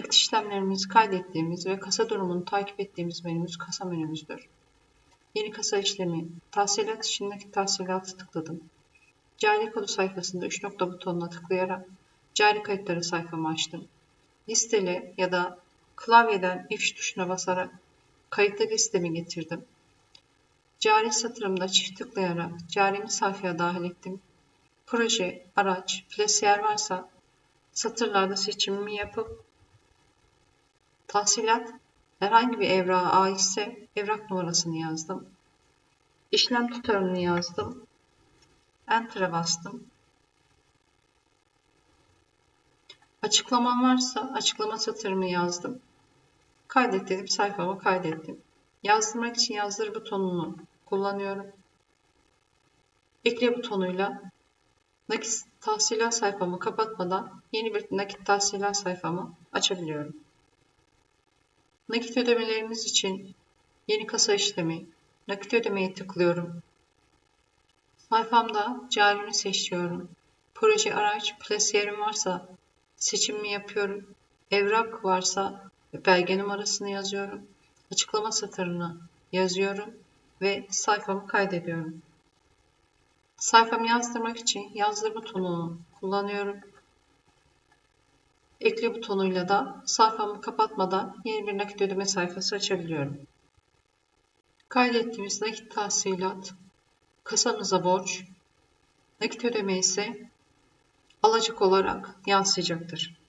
Nakit işlemlerimizi kaydettiğimiz ve kasa durumunu takip ettiğimiz menümüz kasa menümüzdür. Yeni kasa işlemi, tahsilat için nakit tahsilatı tıkladım. Cari kodu sayfasında 3 nokta butonuna tıklayarak cari kayıtları sayfamı açtım. Listele ya da klavyeden F tuşuna basarak kayıtlı listemi getirdim. Cari satırımda çift tıklayarak carimi sayfaya dahil ettim. Proje, araç, plasiyer varsa satırlarda seçimimi yapıp tahsilat herhangi bir evrağa aitse evrak numarasını yazdım. İşlem tutarını yazdım. Enter'a bastım. Açıklamam varsa açıklama satırımı yazdım. Kaydet dedim sayfamı kaydettim. Yazdırmak için yazdır butonunu kullanıyorum. Ekle butonuyla nakit tahsilat sayfamı kapatmadan yeni bir nakit tahsilat sayfamı açabiliyorum. Nakit ödemelerimiz için yeni kasa işlemi, nakit ödemeye tıklıyorum. Sayfamda carimi seçiyorum. Proje araç, plasiyerim varsa seçimimi yapıyorum. Evrak varsa belge numarasını yazıyorum. Açıklama satırını yazıyorum ve sayfamı kaydediyorum. Sayfamı yazdırmak için yazdır butonunu kullanıyorum. Ekle butonuyla da sayfamı kapatmadan yeni bir nakit ödeme sayfası açabiliyorum. Kaydettiğimiz nakit tahsilat, kasamıza borç, nakit ödeme ise alacak olarak yansıyacaktır.